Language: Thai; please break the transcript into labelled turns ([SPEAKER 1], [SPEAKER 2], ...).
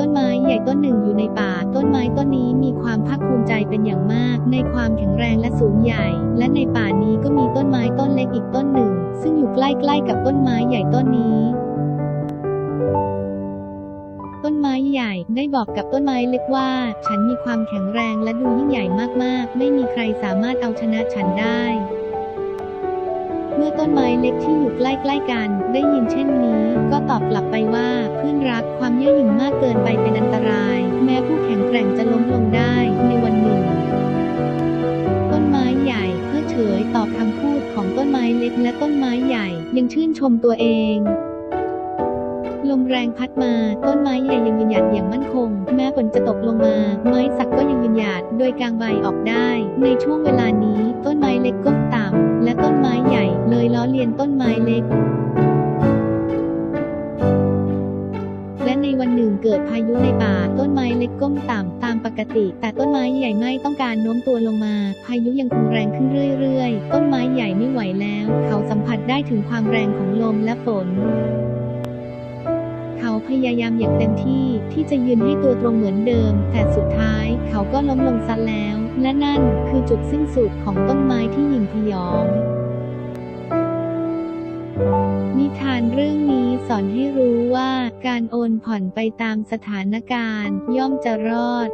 [SPEAKER 1] ้นไม้ใหญ่ต้นหนึ่งอยู่ในป่า ต้นไม้ต้นนี้มีความภาคภูมิใจเป็นอย่างมาก ในความแข็งแรงและสูงใหญ่ และในป่านี้ก็มีต้นไม้ต้นเล็กอีกต้นหนึ่ง ซึ่งอยู่ใกล้ๆกับต้นไม้ใหญ่ต้นนี้ ต้นไม้ใหญ่ได้บอกกับต้นไม้เล็กว่า ฉันมีความแข็งแรงและดูยิ่งใหญ่มากๆ ไม่มีใครสามารถเอาชนะฉันได้ เมื่อต้นไม้เล็กที่อยู่ใกล้ๆกัน ได้ยินเช่นนี้ ก็ตอบกลับไปว่าเพื่อนรักความเย่อหยิ่งมากเกินไปเป็นอันตราย แม้ผู้แข็งแกร่งจะล้มลงได้ในวันหนึ่ง ต้นไม้ใหญ่เพื่อเฉยตอบคำพูดของต้นไม้เล็กและต้นไม้ใหญ่ยังชื่นชมตัวเองลมแรงพัดมา ต้นไม้ใหญ่ยังยืนหยัดอย่างมั่นคง แม้ฝนจะตกลงมา ไม้สักก็ยังยืนหยัดโดยกางใบออกได้ ในช่วงเวลานี้ ต้นไม้เล็กก้มต่ำและต้นไม้ใหญ่เลยล้อเลียนต้นไม้เล็ก วันหนึ่งเกิดพายุในป่า ต้นไม้เล็กก้มต่ำตามปกติ แต่ต้นไม้ใหญ่ไม่ต้องการโน้มตัวลงมา พายุยังคงแรงขึ้นเรื่อยๆ ต้นไม้ใหญ่ไม่ไหวแล้ว เขาสัมผัสได้ถึงความแรงของลมและฝนเขาพยายามอย่างเต็มที่ที่จะยืนให้ตัวตรงเหมือนเดิม แต่สุดท้ายเขาก็ล้มลงซะแล้ว และนั่นคือจุดสิ้นสุดของต้นไม้ที่หยิ่งพยอง อนให้รู้ว่าการโอนผ่อนไปตามสถานการณ์ ย่อมจะรอด